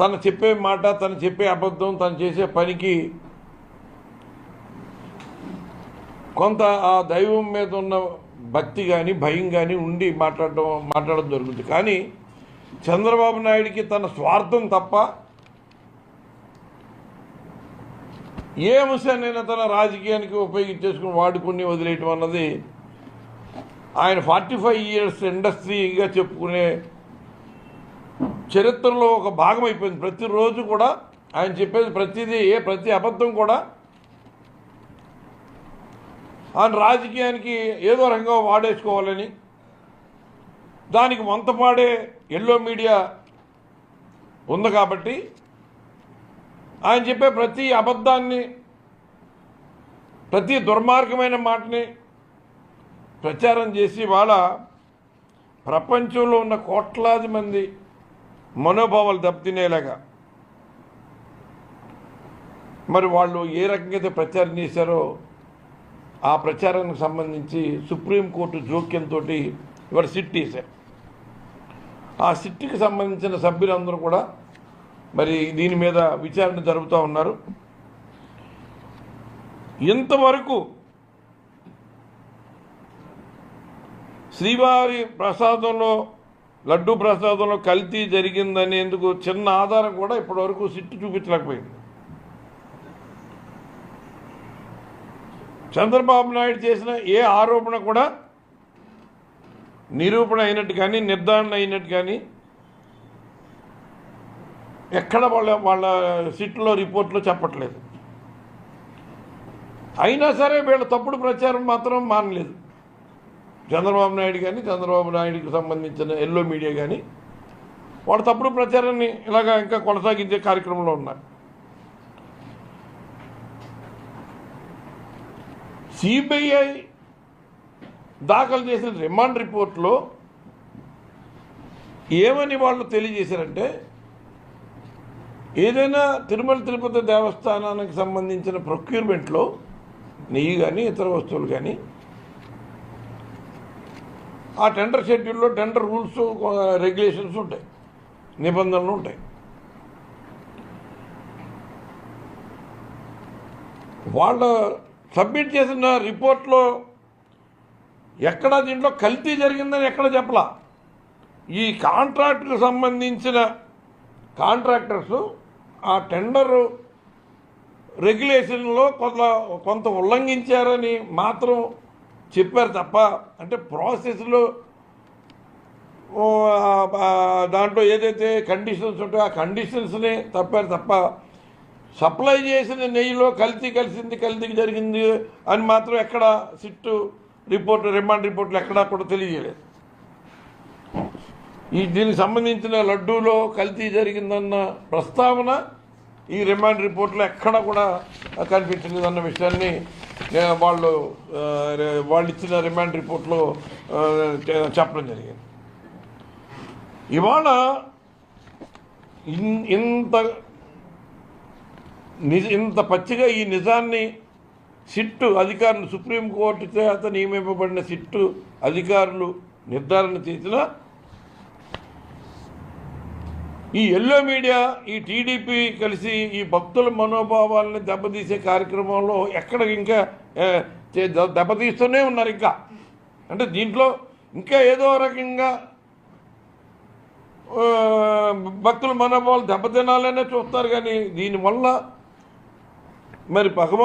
తను చెప్పే మాట తను చెప్పే అబద్ధం తను చేసే పనికి కొంత ఆ దైవం మీద ఉన్న భక్తి కానీ భయం కానీ ఉండి మాట్లాడడం మాట్లాడడం జరుగుతుంది. కానీ చంద్రబాబు నాయుడికి తన స్వార్థం తప్ప ఏ అంశాన్నైనా తన రాజకీయానికి ఉపయోగించేసుకుని వాడుకుని వదిలేయటం అన్నది ఆయన ఫార్టీ ఫైవ్ ఇయర్స్ ఇండస్ట్రీగా చెప్పుకునే చరిత్రలో ఒక భాగం అయిపోయింది. ప్రతిరోజు కూడా ఆయన చెప్పేది ప్రతిదీ ఏ ప్రతి అబద్ధం కూడా ఆయన రాజకీయానికి ఏదో రకంగా వాడేసుకోవాలని దానికి వంతపాడే ఎల్లో మీడియా ఉంది కాబట్టి ఆయన చెప్పే ప్రతి అబద్ధాన్ని ప్రతి దుర్మార్గమైన మాటని ప్రచారం చేసి వాళ్ళ ప్రపంచంలో ఉన్న కోట్లాది మంది మనోభావాలు దెబ్బతినేలాగా. మరి వాళ్ళు ఏ రకంగా అయితే ప్రచారం చేశారో ఆ ప్రచారానికి సంబంధించి సుప్రీంకోర్టు జోక్యంతో ఇవాడు సిట్ వేశారు. ఆ సిట్కి సంబంధించిన సభ్యులందరూ కూడా మరి దీని మీద విచారణ జరుపుతూ ఉన్నారు. ఇంతవరకు శ్రీవారి ప్రసాదంలో లడ్డు ప్రసాదంలో కల్తీ జరిగిందనేందుకు చిన్న ఆధారం కూడా ఇప్పటివరకు సిట్టు చూపించలేకపోయింది. చంద్రబాబు నాయుడు చేసిన ఏ ఆరోపణ కూడా నిరూపణ అయినట్టు కానీ నిర్ధారణ అయినట్టు కానీ ఎక్కడ వాళ్ళ వాళ్ళ సిట్లో రిపోర్ట్లో చెప్పట్లేదు. అయినా సరే వీళ్ళ తప్పుడు ప్రచారం మాత్రం మానలేదు. చంద్రబాబు నాయుడు కానీ చంద్రబాబు నాయుడుకి సంబంధించిన ఎల్లో మీడియా కానీ వాడు తప్పుడు ప్రచారాన్ని ఇలాగా ఇంకా కొనసాగించే కార్యక్రమంలో ఉన్నారు. సిబిఐ దాఖలు చేసిన రిమాండ్ రిపోర్ట్లో ఏమని వాళ్ళు తెలియజేశారంటే ఏదైనా తిరుమల తిరుపతి దేవస్థానానికి సంబంధించిన ప్రొక్యూర్మెంట్లో నెయ్యి కానీ ఇతర వస్తువులు కానీ ఆ టెండర్ షెడ్యూల్లో టెండర్ రూల్స్ రెగ్యులేషన్స్ ఉంటాయి. నిబంధనలు ఉంటాయి. వాళ్ళ సబ్మిట్ చేసిన రిపోర్ట్లో ఎక్కడ దీంట్లో కల్తీ జరిగిందని ఎక్కడ చెప్పలా? ఈ కాంట్రాక్ట్కి సంబంధించిన కాంట్రాక్టర్స్ ఆ టెండర్ రెగ్యులేషన్లో కొంత కొంత ఉల్లంఘించారని మాత్రం చెప్పారు తప్ప అంటే ప్రాసెస్లో దాంట్లో ఏదైతే కండిషన్స్ ఉంటాయో ఆ కండిషన్స్ని తప్పారు తప్ప సప్లై చేసిన నెయ్యిలో కల్తీ కలిసింది కల్తీ జరిగింది అని మాత్రం ఎక్కడ సిట్టు రిపోర్ట్ రిమాండ్ రిపోర్ట్లు ఎక్కడా కూడా తెలియజేయలేదు. ఈ దీనికి సంబంధించిన లడ్డూలో కల్తీ జరిగిందన్న ప్రస్తావన ఈ రిమాండ్ రిపోర్ట్లో ఎక్కడ కూడా కనిపించలేదన్న విషయాన్ని వాళ్ళు వాళ్ళు ఇచ్చిన రిమాండ్ రిపోర్ట్లో చెప్పడం జరిగింది. ఇవాళ ఇన్- ఇంత నిజ ఇంత పచ్చిగా ఈ నిజాన్ని సిట్టు అధికారులు సుప్రీంకోర్టు చేత నియమింపబడిన సిట్టు అధికారులు నిర్ధారణ చేసిన ఈ ఎల్లో మీడియా ఈ టీడీపీ కలిసి ఈ భక్తుల మనోభావాలని దెబ్బతీసే కార్యక్రమంలో ఎక్కడ ఇంకా చే- దెబ్బతీస్తూనే ఉన్నారు ఇంకా. అంటే దీంట్లో ఇంకా ఏదో రకంగా భక్తుల మనోభావాలు దెబ్బతినాలనే చూస్తారు కానీ దీనివల్ల మరి భగవంతుడు